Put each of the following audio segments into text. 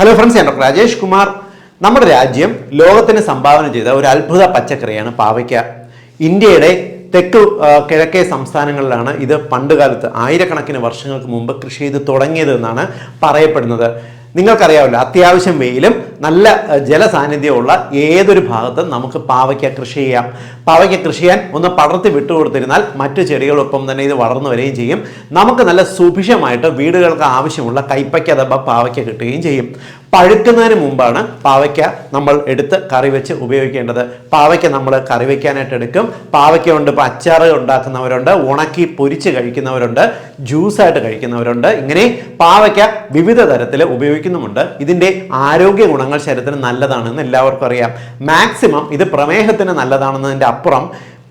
Hello friends ഞാൻ doctor Rajesh Kumar. നമ്മുടെ രാജ്യം ലോകത്തിന് സംഭാവന ചെയ്ത ഒരു അത്ഭുത പച്ചക്കറിയാണ് പാവയ്ക്ക. ഇന്ത്യയുടെ തെക്ക് കിഴക്കേ സംസ്ഥാനങ്ങളിലാണ് ഇത് പണ്ടുകാലത്ത് ആയിരക്കണക്കിന് വർഷങ്ങൾക്ക് മുമ്പ് കൃഷി ചെയ്ത് തുടങ്ങിയത് എന്നാണ് പറയപ്പെടുന്നത്. നിങ്ങൾക്കറിയാമല്ലോ അത്യാവശ്യം വെയിലും നല്ല ജലസാന്നിധ്യമുള്ള ഏതൊരു ഭാഗത്തും നമുക്ക് പാവയ്ക്ക കൃഷി ചെയ്യാം. പാവയ്ക്ക കൃഷി ചെയ്യാൻ ഒന്ന് പടർത്തി വിട്ടുകൊടുത്തിരുന്നാൽ മറ്റു ചെടികളൊപ്പം തന്നെ ഇത് വളർന്നു വരികയും ചെയ്യും. നമുക്ക് നല്ല സുഭിക്ഷമായിട്ട് വീടുകൾക്ക് ആവശ്യമുള്ള കൈപ്പയ്ക്ക അഥവാ പാവയ്ക്ക കിട്ടുകയും ചെയ്യും. പഴുക്കുന്നതിന് മുമ്പാണ് പാവയ്ക്ക നമ്മൾ എടുത്ത് കറി വെച്ച് ഉപയോഗിക്കേണ്ടത്. പാവയ്ക്ക നമ്മൾ കറി വയ്ക്കാനായിട്ട് എടുക്കും. പാവയ്ക്ക കൊണ്ട് ഇപ്പോൾ അച്ചാറ് ഉണ്ടാക്കുന്നവരുണ്ട് ഉണക്കി പൊരിച്ച് കഴിക്കുന്നവരുണ്ട് ജ്യൂസായിട്ട് കഴിക്കുന്നവരുണ്ട്. ഇങ്ങനെ പാവയ്ക്ക വിവിധ തരത്തിൽ ഉപയോഗിക്കുന്നുമുണ്ട്. ഇതിന്റെ ആരോഗ്യ ഗുണങ്ങൾ ശരീരത്തിന് നല്ലതാണെന്ന് എല്ലാവർക്കും അറിയാം. മാക്സിമം ഇത് പ്രമേഹത്തിന് നല്ലതാണെന്നതിന്റെ അപ്പുറം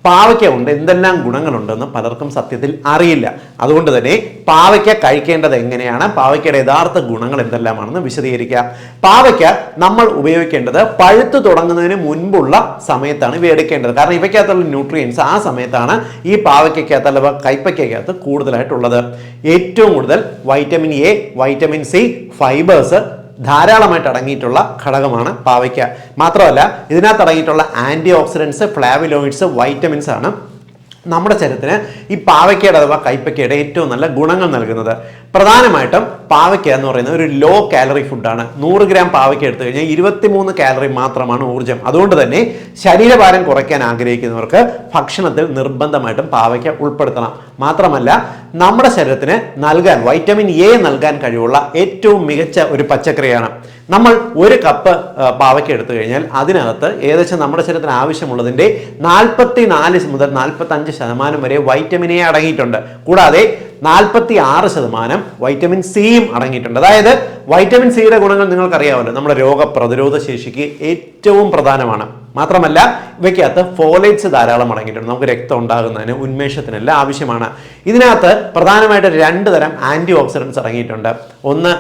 പാവയ്ക്ക കൊണ്ട് എന്തെല്ലാം ഗുണങ്ങളുണ്ടെന്ന് പലർക്കും സത്യത്തിൽ അറിയില്ല. അതുകൊണ്ട് തന്നെ പാവയ്ക്ക കഴിക്കേണ്ടത് എങ്ങനെയാണ്? പാവയ്ക്കയുടെ യഥാർത്ഥ ഗുണങ്ങൾ എന്തെല്ലാമാണെന്ന് വിശദീകരിക്കാം. പാവയ്ക്ക നമ്മൾ ഉപയോഗിക്കേണ്ടത് പഴുത്ത് തുടങ്ങുന്നതിന് മുൻപുള്ള സമയത്താണ് ഇവ എടുക്കേണ്ടത്. കാരണം ഇവയ്ക്കകത്തുള്ള ന്യൂട്രിയൻസ് ആ സമയത്താണ് ഈ പാവയ്ക്കകത്ത് അഥവാ കൈപ്പയ്ക്കകത്ത് കൂടുതലായിട്ടുള്ളത്. ഏറ്റവും കൂടുതൽ vitamin A vitamin C fibres ധാരാളമായിട്ട് അടങ്ങിയിട്ടുള്ള ഘടകമാണ് പാവയ്ക്ക. മാത്രമല്ല ഇതിനകത്ത് അടങ്ങിയിട്ടുള്ള ആന്റി ഓക്സിഡൻസ് ഫ്ലാവിലോയിഡ്സ് വൈറ്റമിൻസ് ആണ് നമ്മുടെ ശരീരത്തിന് ഈ പാവയ്ക്കയുടെ അഥവാ കൈപ്പയ്ക്കയുടെ ഏറ്റവും നല്ല ഗുണങ്ങൾ നൽകുന്നത്. പ്രധാനമായിട്ടും പാവയ്ക്ക എന്ന് പറയുന്നത് ഒരു ലോ കാലറി ഫുഡാണ് നൂറ് ഗ്രാം പാവയ്ക്ക എടുത്തു കഴിഞ്ഞാൽ ഇരുപത്തിമൂന്ന് കാലറി മാത്രമാണ് ഊർജം. അതുകൊണ്ട് തന്നെ ശരീരഭാരം കുറയ്ക്കാൻ ആഗ്രഹിക്കുന്നവർക്ക് ഭക്ഷണത്തിൽ നിർബന്ധമായിട്ടും പാവയ്ക്ക ഉൾപ്പെടുത്തണം. മാത്രമല്ല നമ്മുടെ ശരീരത്തിന് നൽകാൻ വൈറ്റമിൻ എ നൽകാൻ കഴിവുള്ള ഏറ്റവും മികച്ച ഒരു പച്ചക്കറിയാണ്. നമ്മൾ ഒരു കപ്പ് പാവയ്ക്ക എടുത്തു കഴിഞ്ഞാൽ അതിനകത്ത് ഏകദേശം നമ്മുടെ ശരീരത്തിന് ആവശ്യമുള്ളതിന്റെ നാൽപ്പത്തി നാല് മുതൽ നാൽപ്പത്തി അഞ്ച് ശതമാനം വരെ വൈറ്റമിൻ എ അടങ്ങിയിട്ടുണ്ട്. കൂടാതെ നാൽപ്പത്തി ആറ് ശതമാനം വൈറ്റമിൻ സിയും അടങ്ങിയിട്ടുണ്ട്. അതായത് വൈറ്റമിൻ സിയുടെ ഗുണങ്ങൾ നിങ്ങൾക്കറിയാമല്ലോ. നമ്മുടെ രോഗപ്രതിരോധ ശേഷിക്ക് ഏറ്റവും പ്രധാനമാണ്. മാത്രമല്ല ഇവയ്ക്കകത്ത് ഫോലേറ്റ്സ് ധാരാളം അടങ്ങിയിട്ടുണ്ട്. നമുക്ക് രക്തം ഉണ്ടാകുന്നതിന് ഉന്മേഷത്തിനെല്ലാം ആവശ്യമാണ്. ഇതിനകത്ത് പ്രധാനമായിട്ട് രണ്ട് തരം ആന്റി ഓക്സിഡൻസ് അടങ്ങിയിട്ടുണ്ട്. ഒന്ന്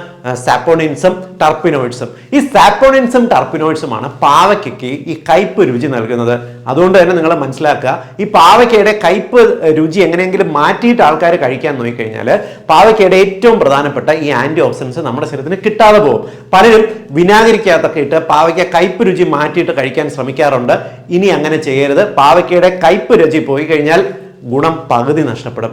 സാപ്പോണിൻസും ടർപ്പിനോയിഡ്സും ഈ സാപ്പോണിൻസും ടർപ്പിനോയിഡ്സുമാണ് പാവയ്ക്ക് ഈ കയ്പ് രുചി നൽകുന്നത്. അതുകൊണ്ട് തന്നെ നിങ്ങൾ മനസ്സിലാക്കുക ഈ പാവയ്ക്കയുടെ കയ്പ് രുചി എങ്ങനെയെങ്കിലും മാറ്റിയിട്ട് ആൾക്കാർ കഴിക്കാൻ നോക്കിക്കഴിഞ്ഞാൽ പാവയ്ക്കയുടെ ഏറ്റവും പ്രധാനപ്പെട്ട ഈ ആന്റി ഓക്സിഡൻസ് നമ്മുടെ ശരീരത്തിന് കിട്ടാതെ പോകും. പലരും വിനാഗിരിക്കകത്തൊക്കെ ഇട്ട് പാവയ്ക്ക കയ്പ് രുചി മാറ്റിയിട്ട് കഴിക്കാൻ ശ്രമിക്കാറുണ്ട് ഇനി അങ്ങനെ ചെയ്യരുത്. പാവയ്ക്കയുടെ കയ്പ് രുചി പോയി കഴിഞ്ഞാൽ ഗുണം പകുതി നഷ്ടപ്പെടും.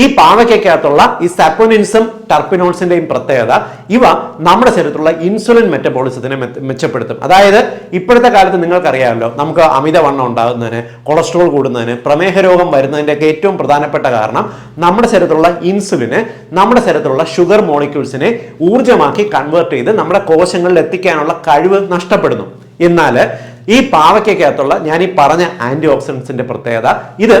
ഈ പാവയ്ക്കകത്തുള്ള ഈ സാപ്പോനിൻസും ടർപ്പിനോൾസിന്റെയും പ്രത്യേകത ഇവ നമ്മുടെ ശരീരത്തിലുള്ള ഇൻസുലിൻ മെറ്റബോളിസത്തിനെ മെച്ചപ്പെടുത്തും. അതായത് ഇപ്പോഴത്തെ കാലത്ത് നിങ്ങൾക്കറിയാമല്ലോ നമുക്ക് അമിതവണ്ണം ഉണ്ടാകുന്നതിന് കൊളസ്ട്രോൾ കൂടുന്നതിന് പ്രമേഹ രോഗം വരുന്നതിന്റെ ഒക്കെ ഏറ്റവും പ്രധാനപ്പെട്ട കാരണം നമ്മുടെ ശരീരത്തിലുള്ള ഇൻസുലിന് നമ്മുടെ ശരീരത്തിലുള്ള ഷുഗർ മോളിക്യൂൾസിനെ ഊർജമാക്കി കൺവേർട്ട് ചെയ്ത് നമ്മുടെ കോശങ്ങളിൽ എത്തിക്കാനുള്ള കഴിവ് നഷ്ടപ്പെടുന്നു. എന്നാൽ ഈ പാവയ്ക്കകത്തുള്ള ഞാൻ ഈ പറഞ്ഞ ആന്റി ഓക്സിഡൻസിന്റെ പ്രത്യേകത ഇത്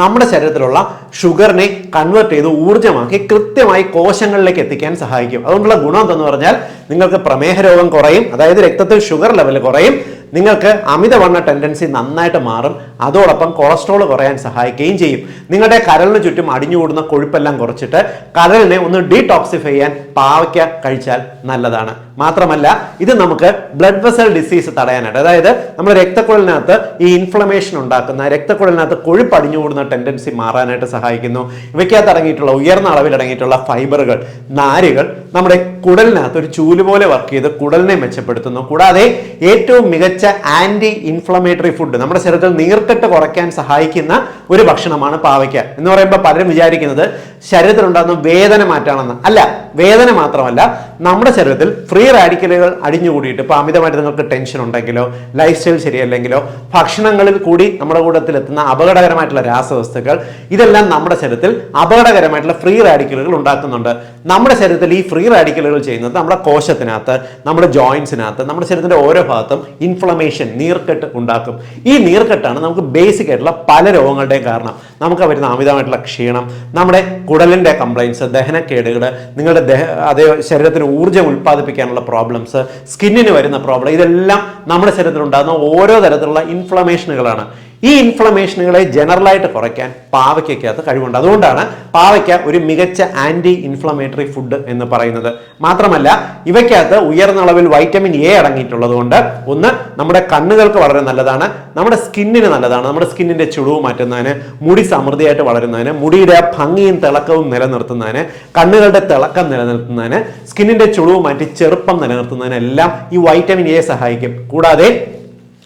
നമ്മുടെ ശരീരത്തിലുള്ള ഷുഗറിനെ കൺവേർട്ട് ചെയ്ത് ഊർജമാക്കി കൃത്യമായി കോശങ്ങളിലേക്ക് എത്തിക്കാൻ സഹായിക്കും. അതുകൊണ്ടുള്ള ഗുണം എന്തെന്ന് പറഞ്ഞാൽ നിങ്ങൾക്ക് പ്രമേഹ രോഗം കുറയും അതായത് രക്തത്തിൽ ഷുഗർ ലെവൽ കുറയും നിങ്ങൾക്ക് അമിതവണ്ണ ടെൻഡൻസി നന്നായിട്ട് മാറും. അതോടൊപ്പം കൊളസ്ട്രോൾ കുറയാൻ സഹായിക്കുകയും ചെയ്യും. നിങ്ങളുടെ കരളിന് ചുറ്റും അടിഞ്ഞുകൂടുന്ന കൊഴുപ്പെല്ലാം കുറച്ചിട്ട് കരളിനെ ഒന്ന് ഡീടോക്സിഫൈ ചെയ്യാൻ പാവയ്ക്ക കഴിച്ചാൽ നല്ലതാണ്. മാത്രമല്ല ഇത് നമുക്ക് ബ്ലഡ് വെസൽ ഡിസീസ് തടയാനായിട്ട് അതായത് നമ്മുടെ രക്തക്കുഴലിനകത്ത് ഈ ഇൻഫ്ലമേഷൻ ഉണ്ടാക്കുന്ന രക്തക്കുഴലിനകത്ത് കൊഴുപ്പ് അടിഞ്ഞുകൂടുന്ന ടെൻഡൻസി മാറാനായിട്ട് സഹായിക്കുന്നു. ഇവയ്ക്കകത്ത് അടങ്ങിയിട്ടുള്ള ഉയർന്ന അളവിൽ അടങ്ങിയിട്ടുള്ള ഫൈബറുകൾ നാരുകൾ നമ്മുടെ കുടലിനകത്ത് ഒരു ചൂൽ പോലെ വർക്ക് ചെയ്ത് കുടലിനെ മെച്ചപ്പെടുത്തുന്നു. കൂടാതെ ഏറ്റവും മികച്ച ആന്റി ഇൻഫ്ലമേറ്ററി ഫുഡ് നമ്മുടെ ശരീരത്തിൽ നീർക്കെട്ട് കുറയ്ക്കാൻ സഹായിക്കുന്ന ഒരു ഭക്ഷണമാണ് പാവയ്ക്ക. എന്ന് പറയുമ്പോൾ പലരും വിചാരിക്കുന്നത് ശരീരത്തിലുണ്ടാകുന്ന വേദന മാറ്റാണെന്ന്. അല്ല വേദന മാത്രമല്ല നമ്മുടെ ശരീരത്തിൽ ഫ്രീ റാഡിക്കലുകൾ അടിഞ്ഞുകൂടിയിട്ട് ഇപ്പോൾ അമിതമായിട്ട് നിങ്ങൾക്ക് ടെൻഷൻ ഉണ്ടെങ്കിലോ ലൈഫ് സ്റ്റൈൽ ശരിയല്ലെങ്കിലോ ഭക്ഷണങ്ങളിൽ കൂടി നമ്മുടെ കൂട്ടത്തിൽ എത്തുന്ന അപകടകരമായിട്ടുള്ള രാസവസ്തുക്കൾ ഇതെല്ലാം നമ്മുടെ ശരീരത്തിൽ അപകടകരമായിട്ടുള്ള ഫ്രീ റാഡിക്കലുകൾ ഉണ്ടാക്കുന്നുണ്ട്. നമ്മുടെ ശരീരത്തിൽ ഈ ഫ്രീ റാഡിക്കലുകൾ ചെയ്യുന്നത് നമ്മുടെ കോശത്തിനകത്ത് നമ്മുടെ ജോയിൻസിനകത്ത് നമ്മുടെ ശരീരത്തിന്റെ ഓരോ ഭാഗത്തും ഇൻഫ്ലമേഷൻ നീർക്കെട്ട് ഉണ്ടാക്കും. ഈ നീർക്കെട്ടാണ് നമുക്ക് ബേസിക് ആയിട്ടുള്ള പല രോഗങ്ങളുടെയും കാരണം. നമുക്ക് വരുന്ന അമിതമായിട്ടുള്ള ക്ഷീണം നമ്മുടെ കുടലിന്റെ കംപ്ലയിൻസ് ദഹനക്കേടുകൾ നിങ്ങളുടെ ദഹ അതേ ശരീരത്തിന് ഊർജം ഉൽപ്പാദിപ്പിക്കാനുള്ള പ്രോബ്ലംസ് സ്കിന്നിന് വരുന്ന പ്രോബ്ലം ഇതെല്ലാം നമ്മുടെ ശരീരത്തിൽ ഉണ്ടാകുന്ന ഓരോ തരത്തിലുള്ള ഇൻഫ്ലമേഷനുകളാണ് ഈ ഇൻഫ്ലമേഷനുകളെ ജനറലായിട്ട് കുറയ്ക്കാൻ പാവയ്ക്കകത്ത് കഴിവുണ്ട്. അതുകൊണ്ടാണ് പാവയ്ക്ക ഒരു മികച്ച ആന്റി ഇൻഫ്ലമേറ്ററി ഫുഡ് എന്ന് പറയുന്നത്. മാത്രമല്ല ഇവയ്ക്കകത്ത് ഉയർന്ന അളവിൽ വൈറ്റമിൻ എ അടങ്ങിയിട്ടുള്ളത് കൊണ്ട് ഒന്ന് നമ്മുടെ കണ്ണുകൾക്ക് വളരെ നല്ലതാണ് നമ്മുടെ സ്കിന്നിന് നല്ലതാണ് നമ്മുടെ സ്കിന്നിന്റെ ചുളിവ് മാറ്റുന്നതിന് മുടി സമൃദ്ധിയായിട്ട് വളരുന്നതിന് മുടിയുടെ ഭംഗിയും തിളക്കവും നിലനിർത്തുന്നതിന് കണ്ണുകളുടെ തിളക്കം നിലനിർത്തുന്നതിന് സ്കിന്നിന്റെ ചുളിവ് മാറ്റി ചെറുപ്പം നിലനിർത്തുന്നതിനെല്ലാം ഈ വൈറ്റമിൻ എ സഹായിക്കും. കൂടാതെ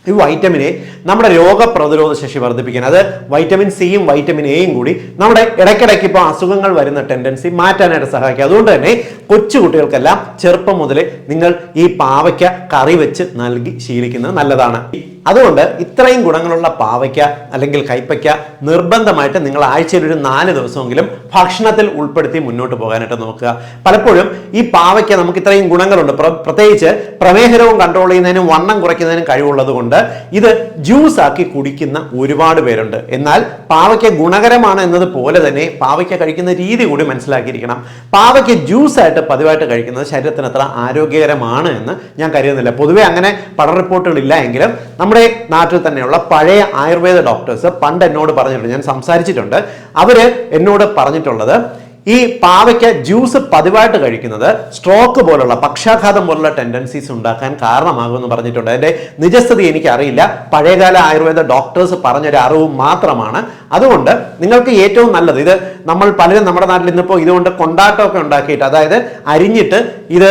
ഈ വൈറ്റമിൻ എ നമ്മുടെ രോഗപ്രതിരോധ ശേഷി വർദ്ധിപ്പിക്കാൻ. അത് വൈറ്റമിൻ സിയും വൈറ്റമിൻ എയും കൂടി നമ്മുടെ ഇടയ്ക്കിടയ്ക്ക് ഇപ്പോൾ അസുഖങ്ങൾ വരുന്ന ടെൻഡൻസി മാറ്റാനായിട്ട് സഹായിക്കും. അതുകൊണ്ട് തന്നെ കൊച്ചുകുട്ടികൾക്കെല്ലാം ചെറുപ്പം മുതലേ നിങ്ങൾ ഈ പാവയ്ക്ക കറി വെച്ച് നൽകി ശീലിക്കുന്നത് നല്ലതാണ്. അതുകൊണ്ട് ഇത്രയും ഗുണങ്ങളുള്ള പാവയ്ക്ക അല്ലെങ്കിൽ കൈപ്പയ്ക്ക നിർബന്ധമായിട്ട് നിങ്ങൾ ആഴ്ചയിൽ ഒരു നാല് ദിവസമെങ്കിലും ഭക്ഷണത്തിൽ ഉൾപ്പെടുത്തി മുന്നോട്ട് പോകാനായിട്ട് നോക്കുക. പലപ്പോഴും ഈ പാവയ്ക്ക നമുക്ക് ഇത്രയും ഗുണങ്ങളുണ്ട്. പ്ര- പ്രത്യേകിച്ച് പ്രമേഹരവും കൺട്രോൾ ചെയ്യുന്നതിനും വണ്ണം കുറയ്ക്കുന്നതിനും കഴിവുള്ളത് ഇത് ജ്യൂസ് ആക്കി കുടിക്കുന്ന ഒരുപാട് പേരുണ്ട്. എന്നാൽ പാവയ്ക്ക ഗുണകരമാണ് എന്നതുപോലെ തന്നെ പാവയ്ക്ക കഴിക്കുന്ന രീതി കൂടി മനസ്സിലാക്കിയിരിക്കണം. പാവയ്ക്ക ജ്യൂസ് ആയിട്ട് പതിവായിട്ട് കഴിക്കുന്നത് ശരീരത്തിന് അത്ര ആരോഗ്യകരമാണ് എന്ന് ഞാൻ കരുതുന്നില്ല. പൊതുവെ അങ്ങനെ പഠന റിപ്പോർട്ടുകൾ ഇല്ല എങ്കിലും നമ്മുടെ നാട്ടിൽ തന്നെയുള്ള പഴയ ആയുർവേദ ഡോക്ടേഴ്സ് പണ്ട് എന്നോട് പറഞ്ഞിട്ടുണ്ട് ഞാൻ സംസാരിച്ചിട്ടുണ്ട്. അവർ എന്നോട് പറഞ്ഞിട്ടുള്ളത് ഈ പാവയ്ക്ക ജ്യൂസ് പതിവായിട്ട് കഴിക്കുന്നത് സ്ട്രോക്ക് പോലുള്ള പക്ഷാഘാതം പോലുള്ള ടെൻഡൻസീസ് ഉണ്ടാക്കാൻ കാരണമാകുമെന്ന് പറഞ്ഞിട്ടുണ്ട്. അതിന്റെ നിജസ്ഥിതി എനിക്കറിയില്ല. പഴയകാല ആയുർവേദ ഡോക്ടേഴ്സ് പറഞ്ഞൊരു അറിവ് മാത്രമാണ്. അതുകൊണ്ട് നിങ്ങൾക്ക് ഏറ്റവും നല്ലത് ഇത് നമ്മൾ പലരും നമ്മുടെ നാട്ടിൽ ഇന്നിപ്പോൾ ഇതുകൊണ്ട് കൊണ്ടാട്ടമൊക്കെ ഉണ്ടാക്കിയിട്ട് അതായത് അരിഞ്ഞിട്ട് ഇത്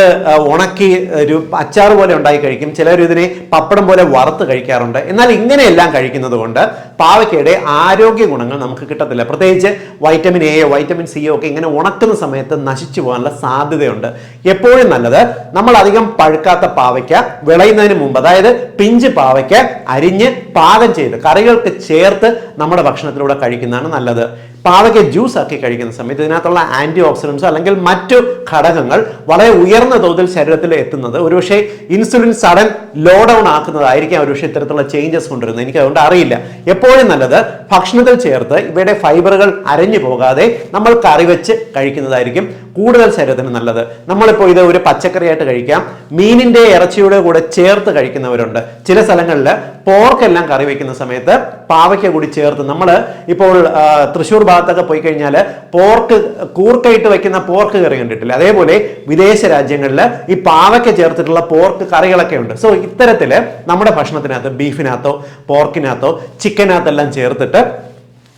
ഉണക്കി ഒരു അച്ചാർ പോലെ ഉണ്ടാക്കി കഴിക്കും. ചിലർ ഇതിനെ പപ്പടം പോലെ വറുത്ത് കഴിക്കാറുണ്ട്. എന്നാൽ ഇങ്ങനെയെല്ലാം കഴിക്കുന്നത് കൊണ്ട് പാവയ്ക്കയുടെ ആരോഗ്യ ഗുണങ്ങൾ നമുക്ക് കിട്ടത്തില്ല. പ്രത്യേകിച്ച് വൈറ്റമിൻ എ വൈറ്റമിൻ സിയോ ഒക്കെ ഇങ്ങനെ ഉണക്കുന്ന സമയത്ത് നശിച്ചു പോകാനുള്ള സാധ്യതയുണ്ട്. എപ്പോഴും നല്ലത് നമ്മൾ അധികം പഴുക്കാത്ത പാവയ്ക്ക വിളയുന്നതിന് മുമ്പ് അതായത് പിഞ്ച് പാവയ്ക്ക അരിഞ്ഞ് പാകം ചെയ്ത് കറികൾക്ക് ചേർത്ത് നമ്മുടെ ഭക്ഷണത്തിലൂടെ കഴിക്കുന്നതാണ് നല്ലത്. പാവയ്ക്ക ജ്യൂസ് ആക്കി കഴിക്കുന്ന സമയത്ത് ഇതിനകത്തുള്ള ആന്റി ഓക്സിഡൻസ് അല്ലെങ്കിൽ മറ്റു ഘടകങ്ങൾ വളരെ ഉയർന്ന തോതിൽ ശരീരത്തിൽ എത്തുന്നത് ഒരുപക്ഷെ ഇൻസുലിൻ സഡൻ ലോ ഡൗൺ ആക്കുന്നതായിരിക്കാം ഒരുപക്ഷെ ഇത്തരത്തിലുള്ള ചേഞ്ചസ് കൊണ്ടുവരുന്നത്. എനിക്ക് അതുകൊണ്ട് അറിയില്ല. എപ്പോഴും നല്ലത് ഭക്ഷണത്തിൽ ചേർത്ത് ഇവയുടെ ഫൈബറുകൾ അരഞ്ഞു പോകാതെ നമ്മൾ കറി വെച്ച് കഴിക്കുന്നതായിരിക്കും കൂടുതൽ ശരീരത്തിന് നല്ലത്. നമ്മളിപ്പോൾ ഇത് ഒരു പച്ചക്കറിയായിട്ട് കഴിക്കാം. മീനിന്റെ ഇറച്ചിയുടെ കൂടെ ചേർത്ത് കഴിക്കുന്നവരുണ്ട്. ചില സ്ഥലങ്ങളിൽ പോർക്കെല്ലാം കറി വയ്ക്കുന്ന സമയത്ത് പാവയ്ക്ക കൂടി ചേർത്ത് നമ്മൾ ഇപ്പോൾ തൃശ്ശൂർ തൃശ്ശൂർ ഭാഗത്തൊക്കെ പോയി കഴിഞ്ഞാൽ പോർക്ക് കൂർക്കയിട്ട് വെക്കുന്ന പോർക്ക് കറി കണ്ടിട്ടില്ല? അതേപോലെ വിദേശ രാജ്യങ്ങളിൽ ഈ പാവയ്ക്ക് ചേർത്തിട്ടുള്ള പോർക്ക് കറികളൊക്കെ ഉണ്ട്. സോ ഇത്തരത്തിൽ നമ്മുടെ ഭക്ഷണത്തിനകത്ത് ബീഫിനകത്തോ പോർക്കിനകത്തോ ചിക്കനകത്തെല്ലാം ചേർത്തിട്ട്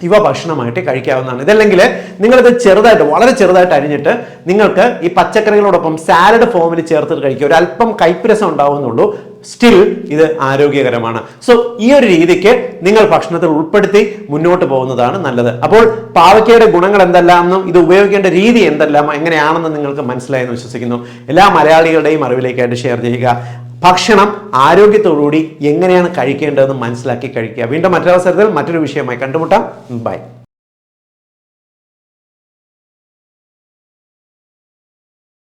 ഇവ ഭക്ഷണമായിട്ട് കഴിക്കാവുന്നതാണ്. ഇതല്ലെങ്കിൽ നിങ്ങളിത് ചെറുതായിട്ട് വളരെ ചെറുതായിട്ട് അരിഞ്ഞിട്ട് നിങ്ങൾക്ക് ഈ പച്ചക്കറികളോടൊപ്പം സാലഡ് ഫോമിൽ ചേർത്തിട്ട് കഴിക്കുക. ഒരു അല്പം കൈപ്പുരസം ഉണ്ടാവുന്നുള്ളൂ. സ്റ്റിൽ ഇത് ആരോഗ്യകരമാണ്. സോ ഈ ഒരു രീതിക്ക് നിങ്ങൾ ഭക്ഷണത്തിൽ ഉൾപ്പെടുത്തി മുന്നോട്ട് പോകുന്നതാണ് നല്ലത്. അപ്പോൾ പാവയ്ക്കയുടെ ഗുണങ്ങൾ എന്തെല്ലാമെന്നും ഇത് ഉപയോഗിക്കേണ്ട രീതി എന്തെല്ലാം എങ്ങനെയാണെന്ന് നിങ്ങൾക്ക് മനസ്സിലായെന്ന് വിശ്വസിക്കുന്നു. എല്ലാ മലയാളികളുടെയും അറിവിലേക്കായിട്ട് ഷെയർ ചെയ്യുക. ഭക്ഷണം ആരോഗ്യത്തോടുകൂടി എങ്ങനെയാണ് കഴിക്കേണ്ടതെന്ന് മനസ്സിലാക്കി കഴിക്കുക. വീണ്ടും മറ്റൊരവസരത്തിൽ മറ്റൊരു വിഷയമായി കണ്ടുമുട്ടാം. ബൈ.